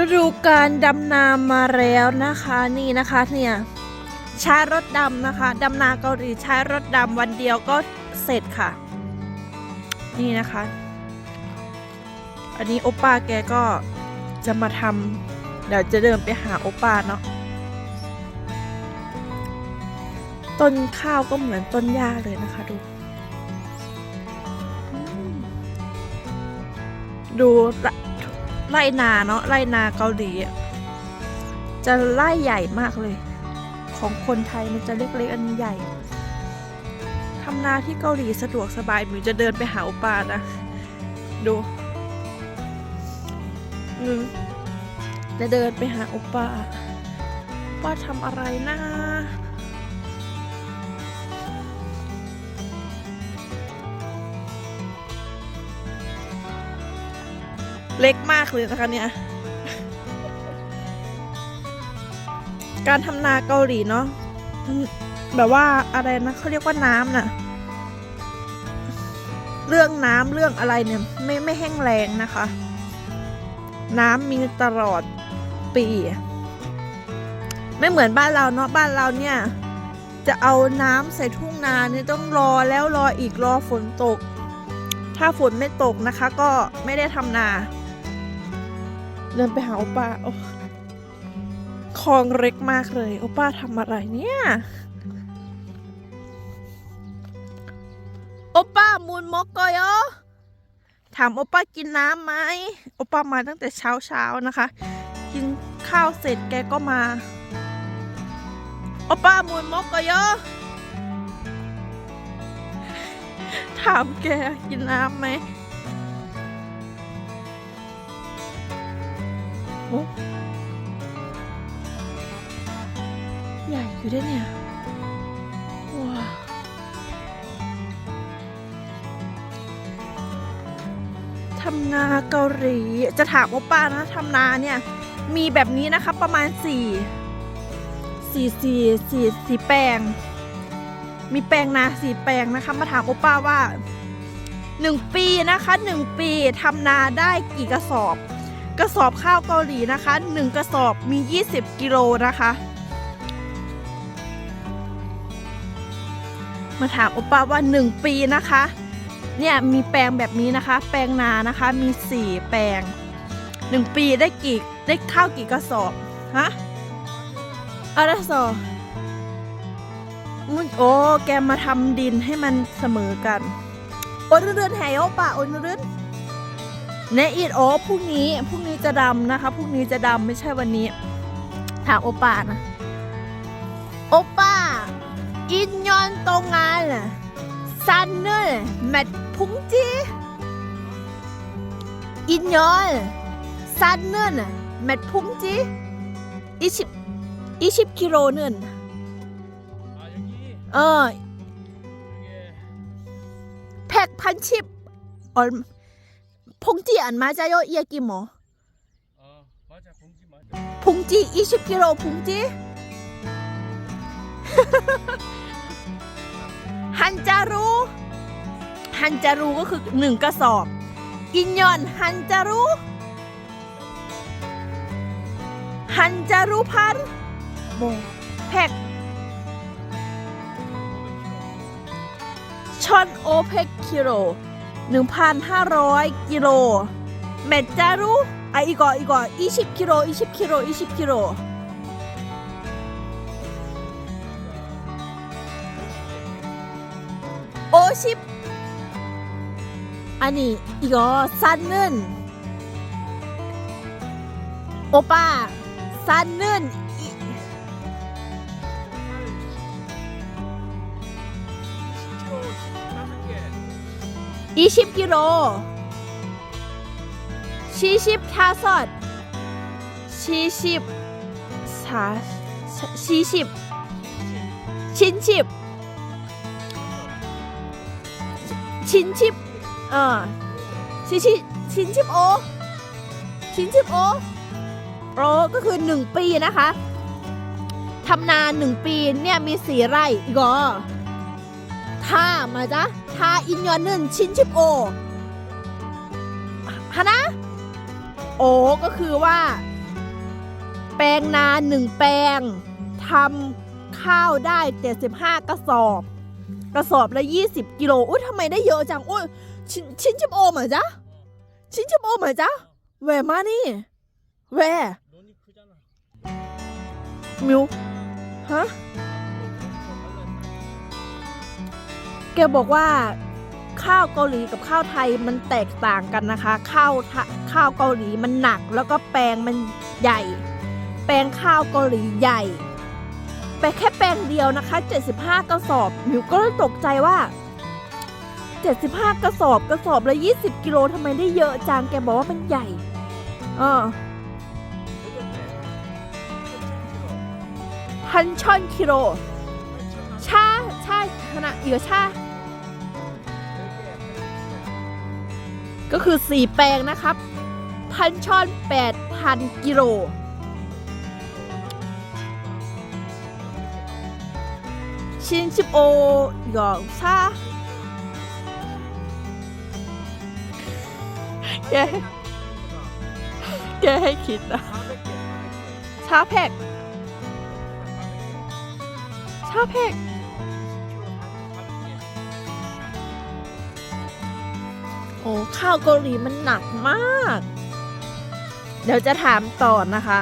ฤดูการดำนามาแล้วนะคะนี่นะคะเนี่ยใช้รถดำนะคะดำนาเกาหลีใช้รถดำวันเดียวก็เสร็จค่ะ นี่นะคะ อันนี้โอป้าแกก็จะมาทำเดี๋ยวจะเดินไปหาโอป้าเนาะต้นข้าวก็เหมือนต้นหญ้าเลยนะคะดู ดูละ ไร่นาเนาะไร่นาเกาหลีจะไร่ใหญ่มากเลย ของคนไทยมันจะเล็กๆอันนี้ใหญ่ทำนาที่เกาหลีสะดวกสบายหมิวจะเดินไปหาโอปานะ ดูอืมจะเดินไปหาโอปาโอป้าทำอะไรนะ เล็กมากเลยนะคะเนี่ย การทำนาเกาหลีเนาะแบบว่าอะไรนะเขาเรียกว่าน้ำน่ะ เรื่องน้ำเรื่องอะไรเนี่ย ไม่ไม่แห้งแรงนะคะ น้ำมีตลอดปี ไม่เหมือนบ้านเราเนาะบ้านเราเนี่ย จะเอาน้ำใส่ทุ่งนาเนี่ยต้องรอแล้วรออีกรอฝนตก ถ้าฝนไม่ตกนะคะ ก็ไม่ได้ทำนา เดินไปหาโอป้าโอ้คลองเล็กมากเลย โอป้าทำอะไรเนี่ย โอป้ามูนมกกอยอถามโอป้ากินน้ำไหมโอป้ามาตั้งแต่เช้าเช้านะคะ กินข้าวเสร็จแกก็มา โอป้ามูนมกกอยอถามแกกินน้ำไหม ใหญ่อยู่ด้วยเนี่ย ว้าทำนาเกาหลี จะถามว่าป้านะทำนาเนี่ย มีแบบนี้นะคะประมาณสี่สี่สี่สี่สี่แปลง มีแปลงนาสี่แปลงนะคะ มาถามโอป้าว่าหนึ่งปีนะคะหนึ่งปีทำนาได้กี่กระสอบ กระสอบข้าวเกาหลีนะคะ 1 กระสอบมี 20 กิโลนะคะ มาถามโอป้าว่า 1 ปีนะคะ เนี่ยมีแปลงแบบนี้นะคะ แปลงนานะคะมี 4 แปลง 1 ปีได้กี่ได้ข้าวกี่กระสอบ ฮะอะไรสอมันโอ้แกมาทำดินให้มันเสมอกันโอ้เรื่อนๆแหโอป้าโอ้เรื่อน เนอีดโอพรุ่งนี้พรุ่งนี้จะดำนะคะพรุ่งนี้จะดำไม่ใช่วันนี้ ถามโอป้านะโอป้าอินยอนตรงงานซันเนอแมทพุงจีอินยอนซันเนอแมทพุงจีอีชิบอีชิบกิโลเนินเออแพ็กพันชิบออ มาจะโยเอียกิโม 아 맞아 봉지 맞아 봉지 20kg 봉지? 한자루 한자루 ก็คือหนึ่งกระสอบ อินยอนฮันจารุฮันจารุพันโมแพ็กชอนโอเพกกิโล 1,500 กิโลเม็ดจารุอะอีกอะอีกอะ20กิโล20กิโล20กิโลโอชิบอันนี้อีกอะซันนึนโอป้าซันนึน 20กิโล40다섯40 4 40 70 70เออ40 45 45โอ้ก็คือ 1 ปีนะคะทำนา 1 ปีเนี่ยมี4ไร่อีกอะถ้ามาจ้ะ ชาอินยอนนึนชินชิบโอฮะนะ โอก็คือว่า แปลงนาหนึ่งแปลงทำข้าวได้ 75 กระสอบ กระสอบละ 20 กิโลอุ้ยทำไมได้เยอะจังอุ้ยชินชิ้นชิบโอเหมือจ๊ะชิ้นชิบโอเหมือจ๊ะแหวมานี่แหวมิวฮะ แกบอกว่าข้าวเกาหลีกับข้าวไทยมันแตกต่างกันนะคะ ข้าวข้าวเกาหลีมันหนัก แล้วก็แปลงมันใหญ่ แปลงข้าวเกาหลีใหญ่แต่แค่แปลงเดียวนะคะ 75 กระสอบมิวก็เลยตกใจว่า 75 กระสอบกระสอบละ 20 กิโลทำไมได้เยอะจังแกบอกว่ามันใหญ่เออพันช่อนกิโลชาชาขนาดเอียวชา ก็คือ 4 แปลงนะครับพันช่อน8,000 กิโล ชินชิบโอหยองชาแกแกให้คิดนะชาแพกชาแพก โอ้ข้าวเกาหลีมันหนักมาก เดี๋ยวจะถามต่อนะคะ